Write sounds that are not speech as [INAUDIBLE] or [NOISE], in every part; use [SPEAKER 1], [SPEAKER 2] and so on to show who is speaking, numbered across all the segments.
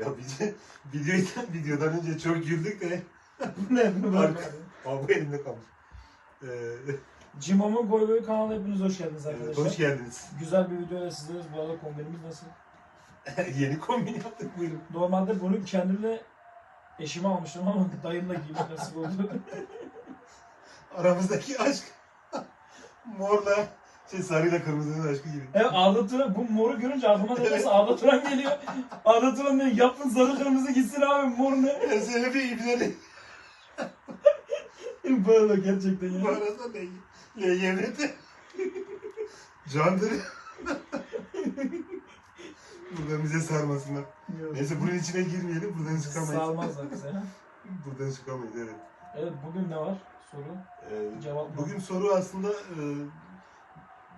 [SPEAKER 1] Ya video, [LAUGHS] videodan, videodan önce çok güldük de [LAUGHS]
[SPEAKER 2] ne?
[SPEAKER 1] Ama bu elimde kalmış. Ee,
[SPEAKER 2] Cimom'un Goy Goy kanalına hepiniz hoş geldiniz
[SPEAKER 1] evet,
[SPEAKER 2] arkadaşlar.
[SPEAKER 1] hoş geldiniz.
[SPEAKER 2] Güzel bir videoyla sizleriz. Bu arada kombinimiz nasıl? [LAUGHS]
[SPEAKER 1] Yeni kombin yaptık buyurun.
[SPEAKER 2] Normalde bunu kendimle eşime almıştım ama dayımla giymek nasip oldu.
[SPEAKER 1] Aramızdaki aşk morla şey sarıyla kırmızının aşkı gibi.
[SPEAKER 2] Evet Arda Turan, bu moru görünce aklıma nedense Arda Turan geliyor. Arda Turan diyor yapın sarı kırmızı gitsin abi mor ne?
[SPEAKER 1] Sene bir ibneli. [LAUGHS]
[SPEAKER 2] Böyle gerçekten
[SPEAKER 1] Bu
[SPEAKER 2] ya.
[SPEAKER 1] arada ne? LYM'de. Candır. Buradan bize sarmasınlar. Neyse bunun içine girmeyelim. Buradan çıkamayız.
[SPEAKER 2] Salmazlar bize.
[SPEAKER 1] Buradan çıkamayız evet.
[SPEAKER 2] Evet bugün ne var? Soru.
[SPEAKER 1] Ee,
[SPEAKER 2] Cevap mı?
[SPEAKER 1] bugün soru aslında e,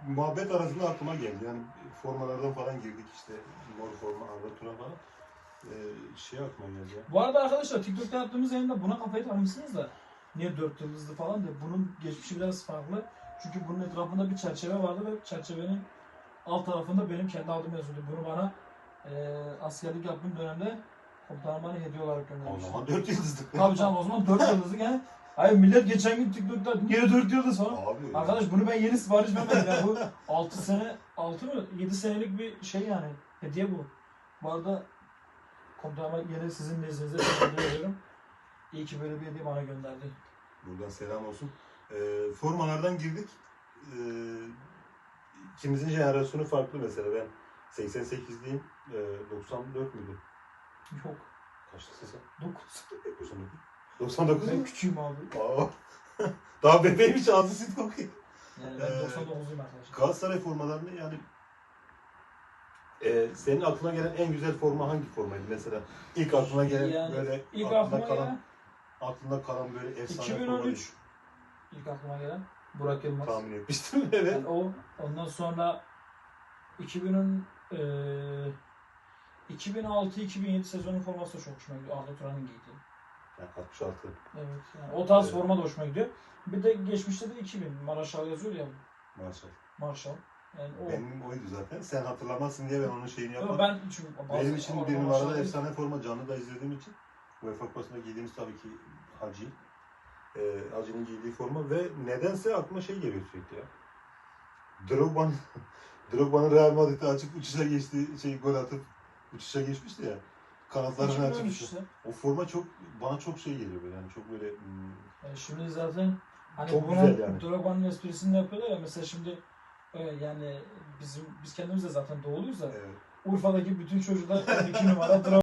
[SPEAKER 1] muhabbet arasında aklıma geldi. Yani formalardan falan girdik işte. Mor forma, Arda Turan falan. Ee, şey aklıma geldi ya.
[SPEAKER 2] Bu arada arkadaşlar TikTok'ta yaptığımız yayında buna kafayı takmışsınız da niye dört yıldızlı falan diye. Bunun geçmişi biraz farklı. Çünkü bunun etrafında bir çerçeve vardı ve çerçevenin alt tarafında benim kendi adım yazıyordu. Bunu bana e, askerlik yaptığım dönemde komutanım bana hediye olarak
[SPEAKER 1] O
[SPEAKER 2] göndermişti.
[SPEAKER 1] zaman dört yıldızlık.
[SPEAKER 2] Tabii canım o zaman dört yıldızlık yani. Hayır millet geçen gün TikTok'ta niye dört yıldız falan.
[SPEAKER 1] Abi.
[SPEAKER 2] Arkadaş bunu ben yeni sipariş vermedim ya bu 6 sene 6 mı 7 senelik bir şey yani hediye bu. Bu arada komutanıma yine sizin nezdinizde teşekkür ediyorum. İyi ki böyle bir hediye bana gönderdi.
[SPEAKER 1] Buradan selam olsun. Ee, formalardan girdik. Ee, ikimizin jenerasyonu farklı mesela. Ben 88'liyim. Ee, 94 müydü?
[SPEAKER 2] Yok.
[SPEAKER 1] Kaçlısın sen?
[SPEAKER 2] 9.
[SPEAKER 1] 99. 99
[SPEAKER 2] Ben
[SPEAKER 1] mu?
[SPEAKER 2] küçüğüm abi.
[SPEAKER 1] Aa. [LAUGHS] Daha bebeğim hiç ağzı süt kokuyor.
[SPEAKER 2] Yani ben
[SPEAKER 1] Ee,
[SPEAKER 2] 99'luyum arkadaşlar.
[SPEAKER 1] Galatasaray formalarını yani e, senin aklına gelen en güzel forma hangi formaydı mesela? İlk aklına gelen
[SPEAKER 2] Yani
[SPEAKER 1] böyle
[SPEAKER 2] İlk
[SPEAKER 1] aklında
[SPEAKER 2] aklıma
[SPEAKER 1] kalan
[SPEAKER 2] gelen
[SPEAKER 1] aklında kalan böyle efsane forma
[SPEAKER 2] 2013 ilk aklıma gelen Burak Yılmaz.
[SPEAKER 1] tahmin etmiştim [LAUGHS] evet.
[SPEAKER 2] Yani o ondan sonra 2000'in eee 2006-2007 sezonun forması da çok hoşuma gidiyor. Arda Turan'ın giydiği.
[SPEAKER 1] Yani 66.
[SPEAKER 2] Evet. Yani o tarz
[SPEAKER 1] Evet.
[SPEAKER 2] forma da hoşuma gidiyor. Bir de geçmişte de 2000 Maraşal yazıyor ya
[SPEAKER 1] Maşallah.
[SPEAKER 2] Marshall. Yani o.
[SPEAKER 1] Benim oydu zaten. Sen hatırlamazsın diye ben onun şeyini
[SPEAKER 2] Yo,
[SPEAKER 1] yapmadım.
[SPEAKER 2] ben çünkü bazı
[SPEAKER 1] Benim için bir
[SPEAKER 2] Marshall
[SPEAKER 1] numarada
[SPEAKER 2] değil.
[SPEAKER 1] efsane forma canlı da izlediğim için UEFA Kupası'nda giydiğimiz tabii ki Hacı. Ee, Hacı'nın giydiği forma ve nedense aklıma şey geliyor sürekli ya. Drogba'nın [LAUGHS] Drogba'nın Real Madrid'de açıp uçuşa geçti, şey gol atıp uçuşa geçmişti ya. Kanatlarını
[SPEAKER 2] 2013
[SPEAKER 1] açıp uçuşa.
[SPEAKER 2] işte.
[SPEAKER 1] O forma çok bana çok şey geliyor böyle yani çok böyle hmm,
[SPEAKER 2] Yani şimdi zaten hani
[SPEAKER 1] Çok güzel yani.
[SPEAKER 2] Drogba'nın esprisini de yapıyorlar ya mesela şimdi e, yani bizim biz kendimiz de zaten doğuluyuz da
[SPEAKER 1] evet.
[SPEAKER 2] Urfa'daki bütün çocuklar 12 numara Drogba